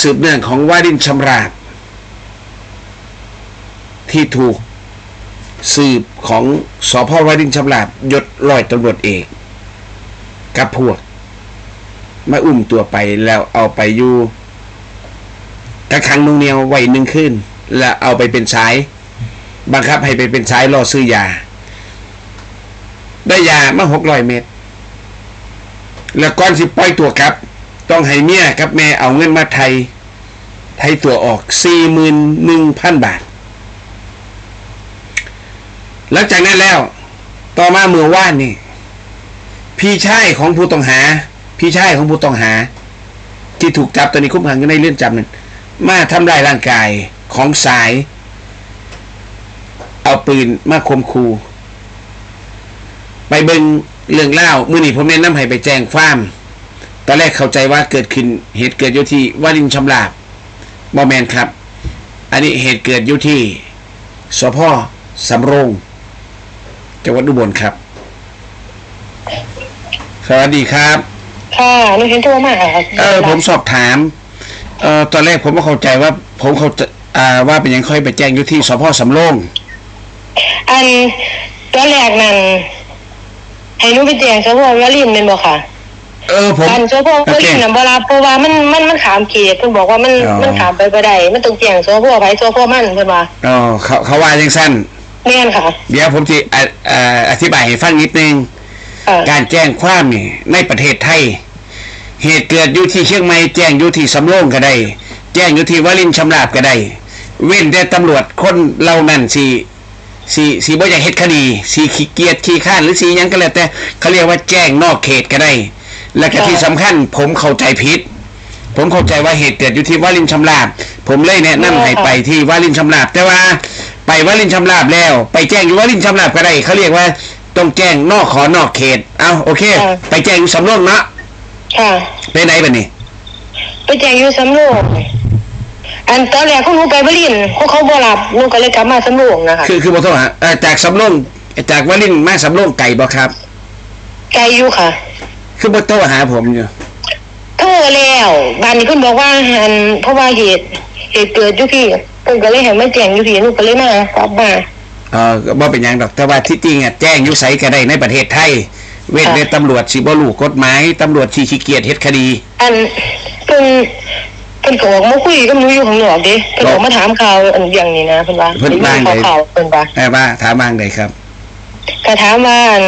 สืบเนื่องของวารินชำราบที่ถูกสืบของสพวารินชำราบยศร้อยตำรวจเอกกับพวก มาอุ้มตัวไปแล้วเอาไปอยู่กระคังนุงเหนียวไว้หนึ่งขึ้น แล้วเอาไปเป็นสาย บังคับให้ไปเป็นสายรอซื้อยา ได้ยามาหกร้อยเม็ดแล้วก่อนสิปล่อยตัวกลับ ต้องให้เมียกับแม่เอาเงินมาไทย ไทยตัวออกสี่หมื่นหนึ่งพันบาท หลังจากนั้นแล้ว ต่อมาเมื่อว่านนี่ พี่ชายของผู้ต้องหา พี่ชายของผู้ต้องหา ที่ถูกจับตอนนี้คุมขังอยู่ในเรือนจำนั้นมาทำลายร่างกายของสาย เอาปืนมาข่มขู่ไปเบิงเรื่องเล่ามื่อนี้ผมแนะนำให้ไปแจ้งความ อนแรกเข้าใจว่าเกิดขึ้นเหตุเกิดอยู่ที่วารินชำลาบบอแมนครับ อันนี้เหตุเกิดอยู่ที่สพสำโรงจังหวัดอุบลครับ สวัสดีครับ ค่ะหนูเห็นโทรมาค่ะเออผมสอบถาม เอ่อตอนแรกผมก็เข้าใจว่า ผมเขาใจอ่าว่าเป็นหยังค่อยไปแจ้งอยู่ที่สพสำโรงอันตอนแรกนั่นให้หนูไปแจ้งสพวลินเป็นบ่ค่ะ เออผมอันสพวโอเคลินน่ะบ่รับเพราะว่ามันมันมันขามเขตเพิ่นบอกว่ามันอ๋อมันขามไปบ่ได้มันต้องแจ้งสพไผสพมันเพิ่นว่าอ๋อเขาเขาว่ายังสั้นแม่นค่ะ เดี๋ยวผมจะอ่าอ่าอธิบายให้ฟังนิดนึงเออการแจ้งความนี่ในประเทศไทย เหตุเกิดอยู่ที่เชียงใหม่แจ้งอยู่ที่สำโรงก็ได้ แจ้งอยู่ที่วลินชำราบก็ได้ เว้นแต่ตำรวจคนเหล่านั้นสีสีสีบ่อยากเฮ็ดคดี สีขี้เกียจขี้ข้านหรือสีหยังก็แล้วแต่เขาเรียกว่าแจ้งนอกเขตก็ได้ และก็ที่สำคัญผมเข้าใจผิด ผมเข้าใจว่าเหตุเกิดอยู่ที่วารินชำราบ ผมเลยแนะนำให้ไปที่วารินชำราบแต่ว่า ไปวารินชำราบแล้ว ไปแจ้งอยู่วารินชำราบก็ได้เขาเรียกว่าต้องแจ้งนอกขอนอกเขต เอาโอเคไปแจ้งอยู่สำโรงเนาะค่ะ ไปไหนบัดนี้ ไปแจ้งอยู่สำโรงอันตอนแรกของหนูไปบ่ลินเขาเขาบ่รับหนูก็เลยกลับมาสำโรงนะคะคือคือบ่โทษฮะเอ่อจากสำโรงจากวารินมาสำโรงไก่บ่ครับ ไกลอยู่ค่ะ คือบ่โทรหาผมอยู่โทรแล้วบ้านนี้เพิ่นบอกว่าอันเพราะว่าเหตุเหตุเกิดอยู่พี่เพิ่นก็เลยให้มาแจ้งอยู่พี่หนูก็เลยมากลับมาเออก็บ่เป็นหยังดอกแต่ว่าที่จริงอะแจ้งอยู่ไสก็ได้ในประเทศไทย เว้นแต่ตำรวจสิบ่รู้กฎหมายตำรวจสิขี้เกียจเฮ็ดคดี อันเพิ่นเพิ่นก็ออกมาคุยกับหนูอยู่ข้างนอกเด้เพิ่นออกมาถามข่าวอันอย่างนี้นะเพิ่นว่าเพิ่นว่าไง ข่าวๆเพิ่นว่า แม่ว่าถามบางใดครับ ก็ถามว่าอัน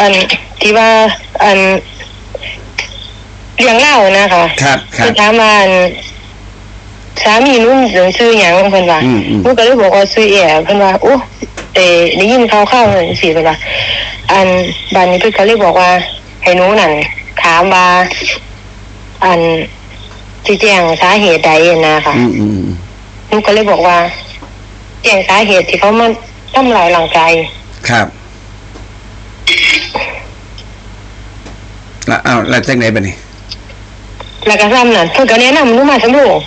อัน ที่ว่าอันเรื่องเล่านะคะครับครับเพิ่นถามว่าอันสามีหนุ่นชื่อหยังเพิ่นว่าอืมอืมหนูก็เลยบอกว่าซื้อแอบเพิ่นว่าโอ้เตได้ยินข่าวข่าวๆนั่นสิเพิ่นว่าอันบัดนี้เพิ่นก็เลยบอกว่าให้หนูนั่นถามว่าอันสิแจ้งสาเหตุใดนะคะอืมอืมอืมหนูก็เลยบอกว่าแจ้งสาเหตุที่เขามาทำลายร่างกายครับแล้วเอาแล้วจังไหนบัดนี้แล้วก็ซ้ำนั่นเพิ่นก็แนะนำหนูมาสำรวจ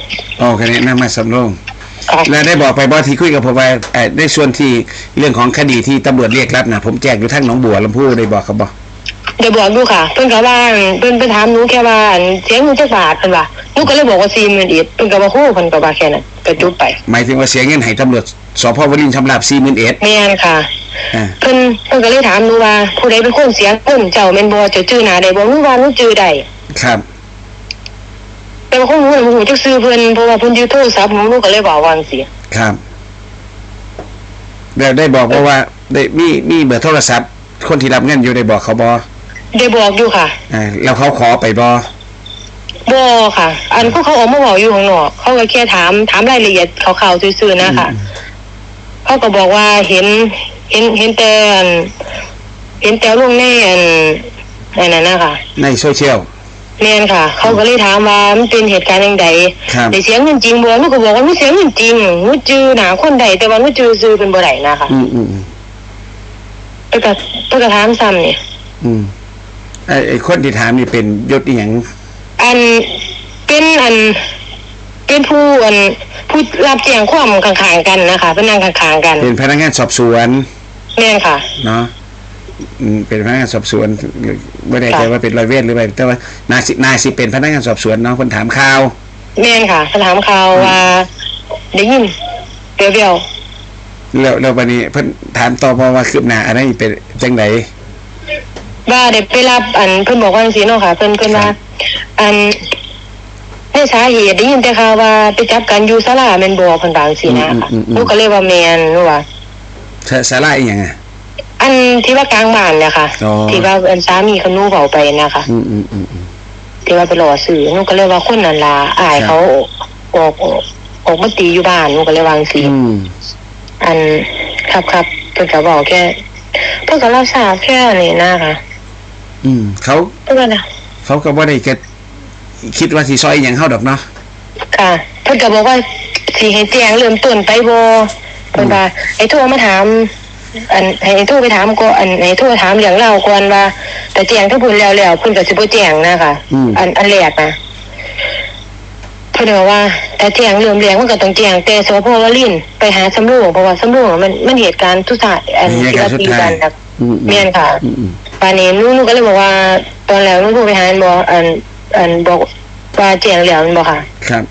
อ๋อคะแนนนำมาสำโรงค่ะแล้วได้บอกไปบ่ที่คุยกับผมว่าเอ่อในส่วนที่เรื่องของคดีที่ตำรวจเรียกรับนะผมแจ้งอยู่ทั้งหนองบัวลำพูได้บอกเขาบอกเดี๋ยวบอกดูค่ะ เพิ่นก็ว่าเพิ่นไปถามหนูแค่ว่าอันเสียเงินจักบาทเพิ่นว่าหนูก็เลยบอกว่า40,000อีกเพิ่นก็ว่าโอ้เพิ่นก็ว่าแค่นั้นก็จบไปหมายถึงว่าเสียเงินให้ตำรวจสพวรินทร์ชำราบสี่หมื่นเอ็ดแม่นค่ะอ่า เพิ่นเพิ่นก็เลยถามหนูว่าผู้ใดเป็นคนเสียเงินเจ้าแม่นบ่เจ้าชื่อหน้าได้บ่หนูว่าหนูชื่อได้ครับ แต่ว่าของหนูน่ะบ่ฮู้จักชื่อเพิ่นเพราะว่าเพิ่นอยู่โทรศัพท์หนูหนูก็เลยบอกว่าจังซี่ครับแล้วได้บอกว่าว่าได้มีมีเบอร์โทรศัพท์ คนที่รับเงินอยู่ได้บอกเขาบอได้บอกอยู่ค่ะอ่าแล้วเขาขอไปบอบ่ค่ะ อันพวกเขาออกมาเว้าอยู่ข้างนอกเขาก็แค่ถามถามรายละเอียดคร่าวๆซื่อๆนะคะเขาก็บอกว่าเห็น เห็นเห็นแต่อันเห็นแต่ลงในอันอันนั้นนะคะในโซเชียลแม่นค่ะ เขาก็เลยถามว่ามันเป็นเหตุการณ์ยังไงครับได้เสียเงินจริงบ่หนูก็บอกว่าหนูเสียเงินจริงหนูจือหนาคนใดแต่ว่าหนูจือซื้อเป็นบ่ได้นะคะอืมอืมอืมเพิ่นก็เพิ่นก็ถามซ้ำนี่อืมไอ้ไอ้คนที่ถามนี่เป็นยศอีหยังอันเป็นอัน เป็นผู้อันผู้รับแจ้งความข้างๆกันนะคะเป็นนั่งข้างๆกันเป็นพนักงานสอบสวนแม่นค่ะ เนาะอืมเป็นพนักงานสอบสวนไม่ได้ใจค่ะว่าเป็นร้อยเวรหรืออะไรแต่ว่านาสินาสิเป็นพนักงานสอบสวนเนาะคนถามข่าว แม่นค่ะเขาถามข่าวว่าได้ยินเบี้ยวแล้วแล้ววันนี้เพิ่นถามต่อมาว่าคืบหน้าอะไรเป็นจังไดๆว่าได้ไปรับอันเพิ่นบอกว่าจังซี่เนาะค่ะ เพิ่นเพิ่นว่าครับอัน ในสาเหตุได้ยินแต่ข่าวว่าไปจับกันอยู่ศาลาแม่นบ่เพิ่นว่าจังซี่นะคะหนูก็เลยว่าแม่นหนูว่า สาสาระอีหยังอะ อันที่ว่ากลางบ้านเนี่ยค่ะอ๋อ ที่ว่าอันสามีเขาหนูเว้าไปนะคะ อืมอืมอืมอืม ที่ว่าไปรอซื้อหนูก็เลยว่าคนนั้นล่ะอายครับ เขาออกออกออกมาตีอยู่บ้านหนูก็เลยวาจังซี่อืม อันครับครับเพิ่นก็บอกแค่เพิ่นก็รับทราบแค่นี้นะคะอืมเขาเพิ่นก็นะเขาก็บ่ได้แค่ คิดว่าสิซอยอหย่างเฮาดอกเนาะค่ะเพิ่นก็บอกว่าสิให้แจ้งเริ่มต้นไปบ่เพิ่นว่าไอ้โทรมาถาม อันให้ไอ้โทรไปถามก็อันให้โทรถามเรื่องเล่าวก่อนว่า แต่แจ้งถ้าเพิ่นแล้วแล้วเพิ่นก็สิบ่แจ้งนะคะอืม อันอันแรกนะเพิ่นบอกว่าแต่แจ้งเรื่องแรกมันก็ต้องแจ้งแต่สพวลินทร์ไปหาสำรวจเพราะว่าสำรวจมันมันเหตุการณ์ทุกสายอันเหตุการณ์สุดท้าย นะอืมอืแม่นค่ะ อืมอืมป่านนี้หนูหนูก็เลยบอกว่า ตอนแล้วหนูโทรไปหาอันบอกอัน อันบอกว่าแจ้งแล้วแมันบอกค่ะ ครับ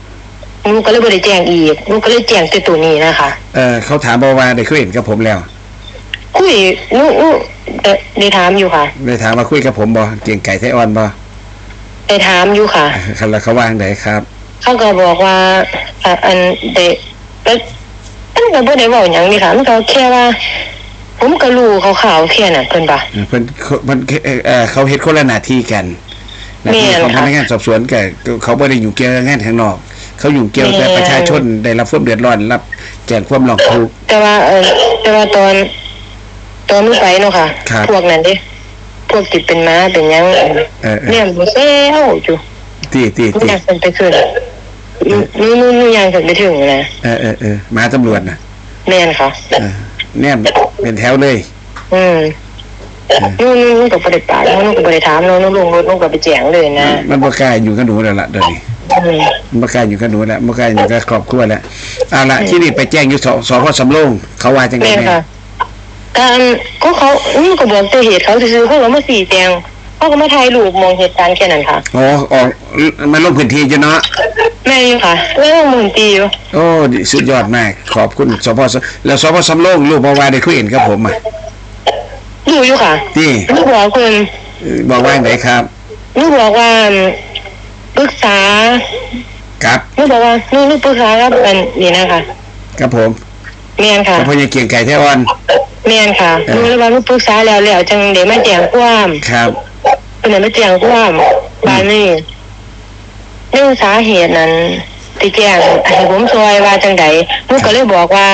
หนูก็เลยบ่ได้แจ้งอีกหนูก็เลยแจ้งแต่ตัวนี้นะคะ เออเขาถามบอกว่าได้คุยเห็นกับผมแล้ว คุยหนูหนูเอ่อได้ถามอยู่ค่ะได้ถามว่าคุยกับผมบ่เกียงไก่ไทยอ่อนบ่ได้ถามอยู่ค่ะคันละเขาว่างไดครับ เขาก็บอกว่าอะอันเด็กแล้วมันก็บ่ได้เว้าหยังนี่ค่ะมันก็แค่ว่า ผมก็รู้ข่าวๆแค่นั้นเพิ่นป่ะเพิ่นเพิ่นเอ่อเขาเฮ็ดคนละหน้าที่กันห น้าที่แม่นของพค่ะนักงานสอบสวนกับเขาบ่ได้อยู่เกี่ยวกับงานข้างนอก เขาอยู่เกี่ยวกับแม่นประชาชนได้รับความเดือดร้อนรับแจ้งความร้องทุกข์แต่ว่าเออแต่ว่าตอนตอนหนูไปเนาะค่ะครับพวกนั้นเด้พวกติดเป็นม้าเป็นหยังเออเออเนี่ยบ่เซลอยู่ตีตีหนูตีอยากขึ้นไปขึ้นหนูหนูหนูหนูอยากขึ้นไปถึงนะเออเออเออมาตำรวจน่ะแม่นค่ะเออเนี่ยเป็นแถวเลย อืม หนูหนูหนูก็บ่ได้ปากหนูหนูก็บ่ได้ถามหนูหนูลงรถหนูก็ไปแจ้งเลยนะมันบ่กล้าอยู่กับหนูแล้วล่ะเดี๋ยวนี้อืมมันบ่กล้าอยู่กับหนูแล้วบ่กล้าอยู่กับครอบครัวแล้วเอาล่ะที่นี่ไปแจ้งอยู่สสพสำโรงเขาว่าจังไดแม่นแม่ค่ะการก็เขาหนูก็บอกตัวเหตุเขาซื่อๆเขาก็มาสีแจงเขาก็มาถ่ายรูปมองเหตุการณ์แค่นั้นค่ะอ๋อออกมันลงพื้นที่จ้ะเนาะแม่อยู่ค่ะแล้วหมื่นตีอยู่โอ้ดิสุดยอดมากขอบคุณสพสแล้วสพสำโรงลูกบอกว่าได้คุยเห็นกับผมอะ อยู่อยู่ค่ะที่หนูบอกคุณเอ่อบอกว่าไหนครับหนูบอกว่าปรึกษาครับหนูบอกว่าหนูหนูปรึกษากับอันนี่นะคะครับผมแม่นค่ะกับพ่อยังเกียงไก่ไทยอ่อนแม่นค่ะเออหนูเลยว่าหนูปรึกษาแล้วแล้วจังเดี๋ยวมาแจ้งความครับเป็นไหนมาแจ้งความบานนี้เรื่องสาเหตุนั้นที่แจ้งให้ผมซอยว่าจังใดหนูก็เลยบอกว่า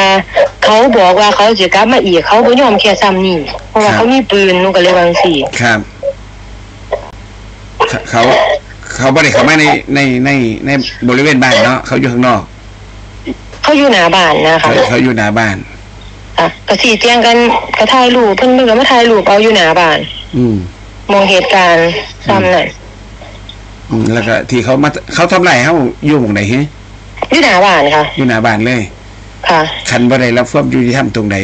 เขาบอกว่าเขาจะกลับมาอีกเขาบ่ยอมแค่ซ้ำนี่เพราะว่าเขามีปืนหนูก็เลยวาจั่งสี่ครับ เขาเขาบ่ได้เข้ามาในในในในบริเวณบ้านเนาะเขาอยู่ข้างนอกเขาอยู่หน้าบ้านนะคะเขาเขาอยู่หน้าบ้านอะก็สี่แจ้งกันก็ถ่ายรูปเพิ่นเพิ่นก็มาถ่ายรูปเอาอยู่หน้าบ้าน อืมมองเหตุการณ์ซ้ำนั่นอืมแล้วก็ที่เขามาเขาทำไรเขาอยู่หมองไหนฮะอยู่หน้าบ้านค่ะอยู่หน้าบ้านเลย ค่ะคันบ่ได้รับความยุติธรรมตรงไหน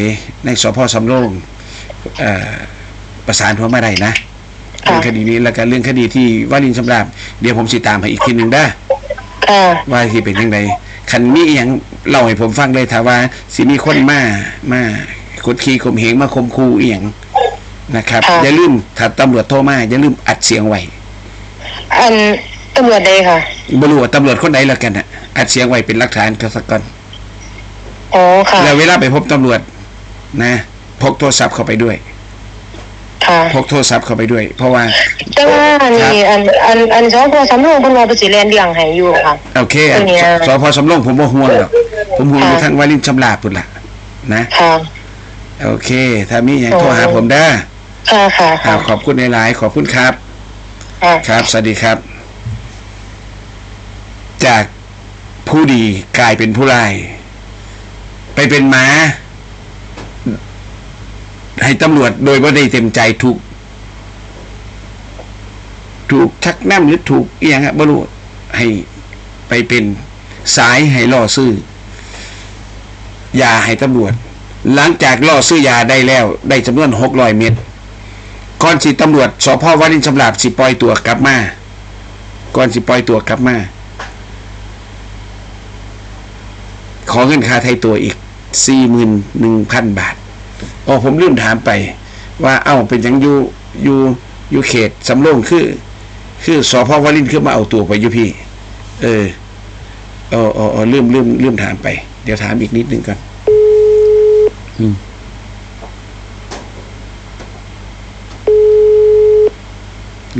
ในสพสำโรงเอ่อประสานหัวมาได้นะค่ะเรื่องคดีนี้แล้วก็เรื่องคดีที่วารินชำราบเดี๋ยวผมสิตามให้อีกทีหนึ่งได้อค่ะว่าที่เป็นยังไงคันมีอหย่างเล่าให้ผมฟังเลยถ้าว่าสิมีคนมามาขุดขี่ข่มเหงมาข่มขู่อีหยังนะครับค่ะอย่าลืมถ้าตำรวจโทรมาอย่าลืมอัดเสียงไว้อันตำรวจใดค่ะบ่รู้ว่าตำรวจคนไหนแล้วกันน่ะอัดเสียงไว้เป็นหลักฐานก็สักก่อน อ๋อค่ะ แล้วเวลาไปพบตำรวจ นะพกโทรศัพท์เข้าไปด้วยค่ะพกโทรศัพท์เข้าไปด้วย เพราะว่าแต่ว่านี่อันอันอันสพสำโรงเพิ่นว่าเพิ่นสิแลนเรื่องให้อยู่ค่ะโอเคอะตัวเนี้ยสสพสำโรงผมบ่ห่วงหรอกผมห่วงอยู่ค่ะทางวารินชำราบพุ่นล่ะนะค่ะโอเค ถ้ามีอย่างโอ้โทรหาผมได้อค่ะค่ะอ่าค่ะขอบคุณในไลน์ขอบคุณครับค่ะครับ สวัสดีครับ จากผู้ดีกลายเป็นผู้ร้าย ไปเป็นม้า ให้ตำรวจโดยว่าได้เต็มใจถูก ถูกชักน้ำหรือถูกเอียงอะบรู้ให้ไปเป็นสายให้ล่อซื้อยาให้ตำรวจ หลังจากล่อซื้อยาได้แล้ว ได้จำนวนหกร้อยเม็ดก่อนสิตำรวจสพวารินชำราบสิปล่อยตัวกลับมาก่อนสิปล่อยตัวกลับมาขอเงินค่าไทยตัวอีก สี่หมื่นหนึ่งพันบาทอ๋อผมลืมถามไป ว่าเอ้าเป็นยังอยู่อยู่อยู่เขตสำโรงคือ คือสพวรินทร์คือมาเอาตัวไปอยู่พี่ เออเออเออเออลืมลืมลืมถามไป เดี๋ยวถามอีกนิดนึงก่อนอืม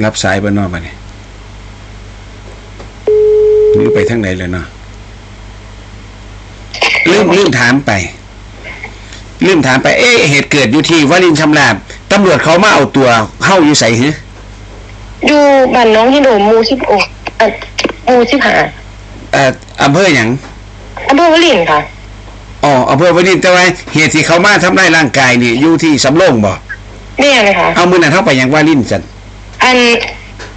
รับสายบ้านนอกมาเนี่ยหรือไปทางไหนเลยเนาะ ลืมลืมถามไป ลืมถามไป เอ๊ะเหตุเกิดอยู่ที่วลินชำราบตำรวจเขามาเอาตัวเข้าอยู่ใส่ฮะอยู่บ้านน้องที่โดมหมูสิบโออะหมูสิบห้าเอ่ออำเภออย่างอำเภอวลินค่ะอ๋ออำเภอวลินแต่ว่าเหตุที่เขามาทำร้ายร่างกายนี่อยู่ที่สำโรงบ่เนี่ยเลยค่ะเอามือนั้นเข้าไปยังวาลินจันอัน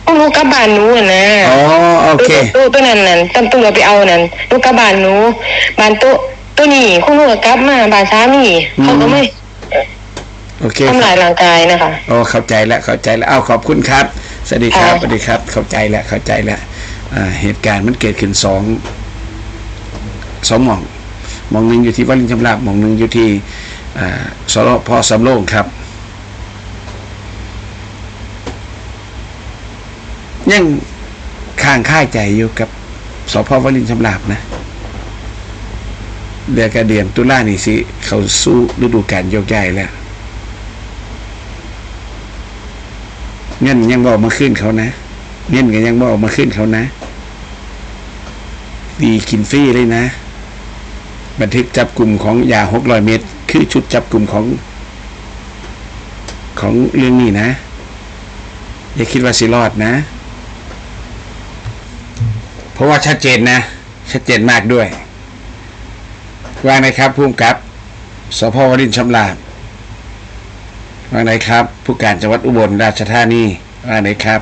พวกหนูกลับบ้านหนูอะนะอ๋อโอเคตัวตัวนั้นนั่นตำรวจไปเอานั่นหนูกลับบ้านหนูบ้านตัว ตัวนี้พวกหนูก็กลับมาบ้านสามีเขาก็ไม่โอเคทำลายร่างกายนะคะโอ้เข้าใจแล้วเข้าใจแล้วเอาขอบคุณครับสวัสดีครับค่ะสวัสดีครับ เข้าใจแล้วเข้าใจแล้วอ่าเหตุการณ์มันเกิดขึ้นสองสองหม่องหม่องหนึ่งอยู่ที่วาลินชำราบหม่องหนึ่งอยู่ที่อ่าสรพสำโรงครับยังข้างค่าใจอยู่กับสพวลินชำราบนะ เดือนกระเดือนตุลานี่สิ เขาสู้ฤดูกาลโยกย้ายแล้วเงินยังบอกมาขึ้นเขานะเงินก็ยังบอกมาขึ้นเขานะ ดีกินฟรีเลยนะ บันทึกจับกลุ่มของยาหกร้อยเมตร คือชุดจับกลุ่มของ ของเรื่องนี้นะ อย่าคิดว่าสิรอดนะ เพราะว่าชัดเจนนะ ชัดเจนมากด้วย ว่าไงครับผู้กับสพวรินชำลาบว่าไงครับ ผู้การจังหวัดอุบลราชธานีว่าไงครับ